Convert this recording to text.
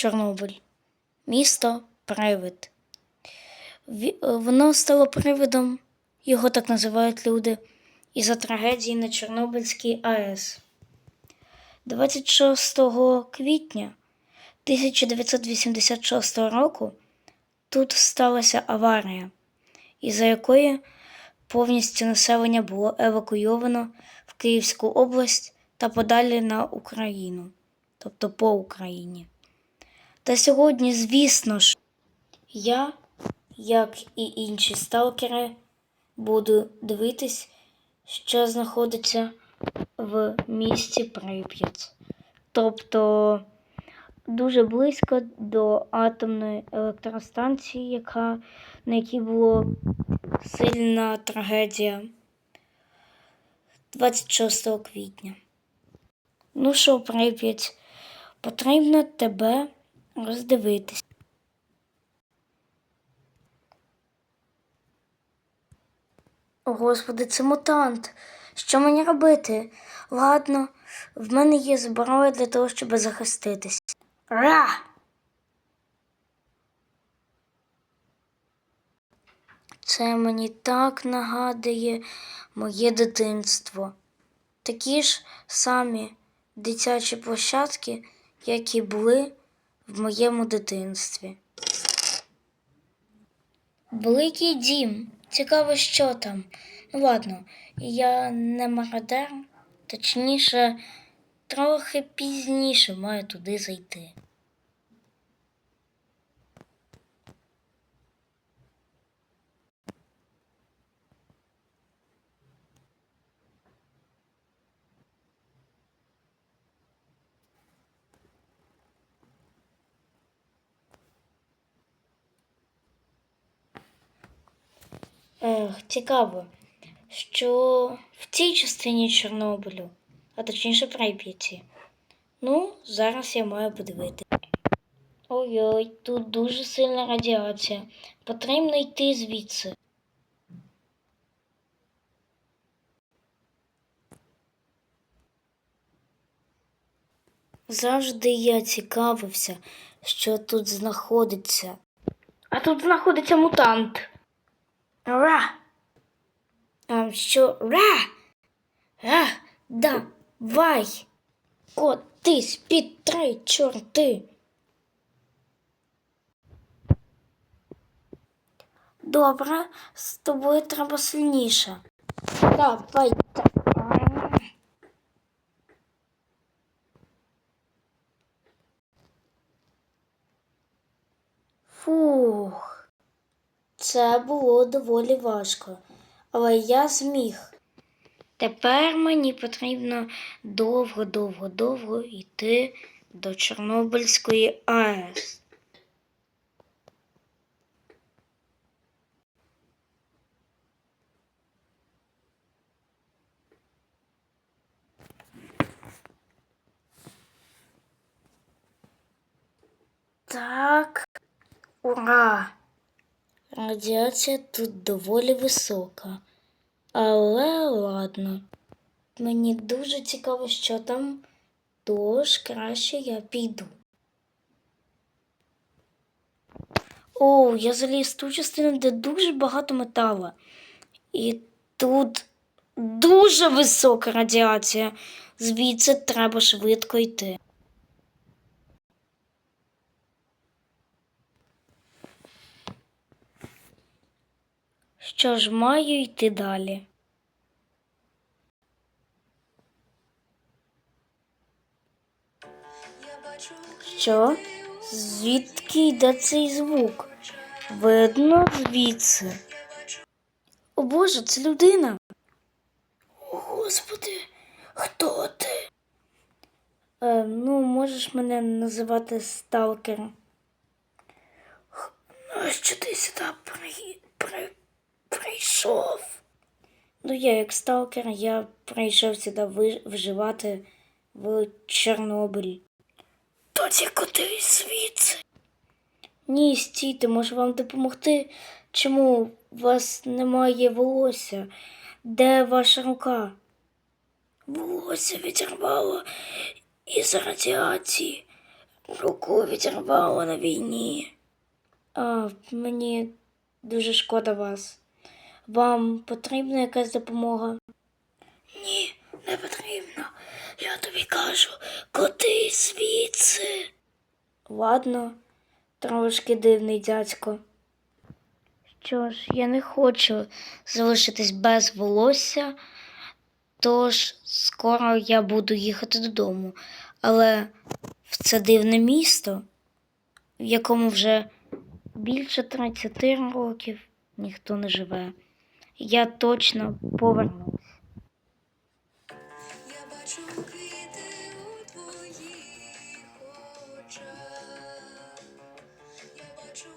Чорнобиль. Місто Привид. Воно стало привидом, його так називають люди, із-за трагедії на Чорнобильській АЕС. 26 квітня 1986 року тут сталася аварія, із-за якої повністю населення було евакуйовано в Київську область та подалі на Україну, тобто по Україні. Та сьогодні, звісно ж, я, як і інші сталкери, буду дивитись, що знаходиться в місті Прип'ять. Тобто дуже близько до атомної електростанції, яка, на якій була сильна трагедія 26 квітня. Ну що, Прип'ять, потрібно тебе роздивитись. О, Господи, це мутант. Що мені робити? Ладно, в мене є зброя для того, щоб захиститись. Ра! Це мені так нагадує моє дитинство. Такі ж самі дитячі площадки, які були в моєму дитинстві. Великий дім. Цікаво, що там. Ну ладно, я не мародер, точніше, трохи пізніше маю туди зайти. Ех, цікаво, що в цій частині Чорнобилю, а точніше Прип'яті. Ну, зараз я маю подивити. Ой-ой, тут дуже сильна радіація. Потрібно йти звідси. Завжди я цікавився, що тут знаходиться. А тут знаходиться мутант. Ра. А, що ра? Ра, давай. Котись під три чорти. Добре, з тобою треба сильніше. Давай. Фух. Це було доволі важко, але я зміг. Тепер мені потрібно довго-довго-довго йти до Чорнобильської АЕС. Так, ура! Радіація тут доволі висока. Але ладно. Мені дуже цікаво, що там, тож краще я піду. О, я заліз в ту частину, де дуже багато металу. І тут дуже висока радіація. Звідси треба швидко йти. Що ж, маю йти далі. Що? Звідки йде цей звук? Видно звідси. О Боже, це людина. О, Господи, хто ти? Е, ну, можеш мене називати сталкером. Х- Нащо ти сюди. При... прийшов? Ну, я як сталкер, я прийшов сюди ви- вживати в Чорнобиль. Тоді куди звідси? Ні, стійте, можу вам допомогти. Чому у вас немає волосся? Де ваша рука? Волосся відірвало із радіації. Руку відірвало на війні. А, мені дуже шкода вас. Вам потрібна якась допомога? Ні, не потрібно. Я тобі кажу, коти звідси. Ладно, трошки дивний дядько. Що ж, я не хочу залишитись без волосся, тож скоро я буду їхати додому. Але в це дивне місто, в якому вже більше 30 років ніхто не живе я точно повернусь. Я бачу квіти у твоїх очах. Я бачу